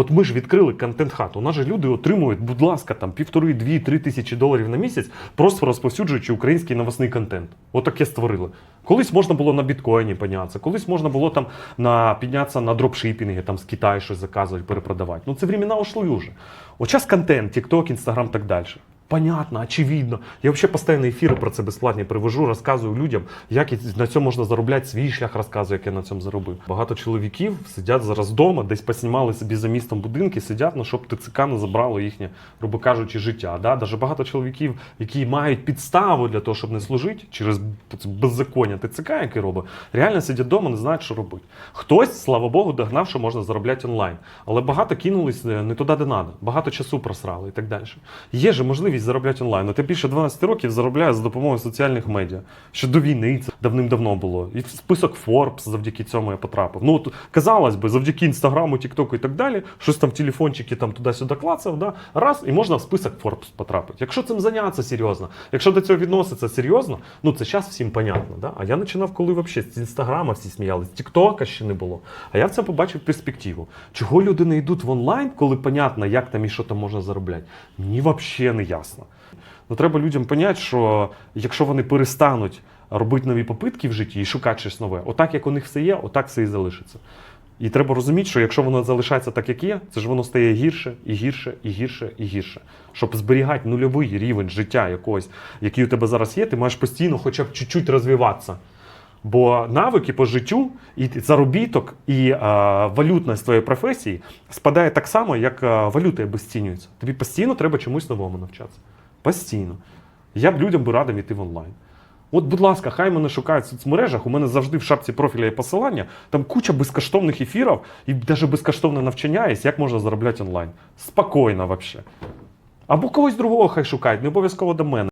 От ми ж відкрили контент-хату. У нас же люди отримують, будь ласка, там півтори, дві, три тисячі доларів на місяць, просто розповсюджуючи український новосний контент. Отаке створили. Колись можна було на біткоїні піднятися, колись можна було там на піднятися на дропшипінги, там з Китаю щось заказувати, перепродавати. Ну це времена ушли вже. От час контент, TikTok, Instagram так далі. Понятно, очевидно. Я взагалі постійно ефіри про це безплатні привожу, розказую людям, як на цьому можна заробляти свій шлях, розказую, як я на цьому заробив. Багато чоловіків сидять зараз вдома, десь поснімали собі за містом будинки, сидять, ну, щоб ТЦК не забрало їхнє, грубо кажучи, життя. Да? Даже багато чоловіків, які мають підставу для того, щоб не служити через беззаконня ТЦК, яке робить, реально сидять вдома, не знають, що робити. Хтось, слава Богу, догнав, що можна заробляти онлайн. Але багато кинулись е, не туди, де треба. Багато часу просрали і так далі. Є же можливість заробляти онлайн. От я більше 12 років заробляю за допомогою соціальних медіа. Ще до війни це давним-давно було. І список Forbes завдяки цьому я потрапив. Ну, от, казалось би, завдяки інстаграму, тіктоку і так далі, щось там телефончики там туди-сюди клацав, да? раз, і можна в список Forbes потрапити. Якщо цим зайнятися серйозно, якщо до цього відноситься серйозно, ну це зараз всім понятно. Да? А я починав, коли взагалі з інстаграма всі сміялись, з тіктока ще не було. А я в це побачив перспективу. Чого люди не йдуть в онлайн, коли понятно, як там і що там можна заробляти? Мені взагалі не ясно. Ну, треба людям поняти, що якщо вони перестануть робити нові попитки в житті і шукати щось нове, отак як у них все є, отак все і залишиться. І треба розуміти, що якщо воно залишається так, як є, це ж воно стає гірше і гірше, і гірше, і гірше. Щоб зберігати нульовий рівень життя якогось, який у тебе зараз є, ти маєш постійно хоча б чуть-чуть розвиватися. Бо навики по життю, і заробіток, і е, валютність твоєї професії спадає так само, як е, валюта обесцінюється. Тобі постійно треба чомусь новому навчатися. Постійно. Я б людям би радив йти в онлайн. От, будь ласка, хай мене шукають в соцмережах. У мене завжди в шапці профіля є посилання. Там куча безкоштовних ефірів і навіть безкоштовне навчання є, як можна заробляти онлайн. Спокійно взагалі. Або когось другого хай шукають, не обов'язково до мене.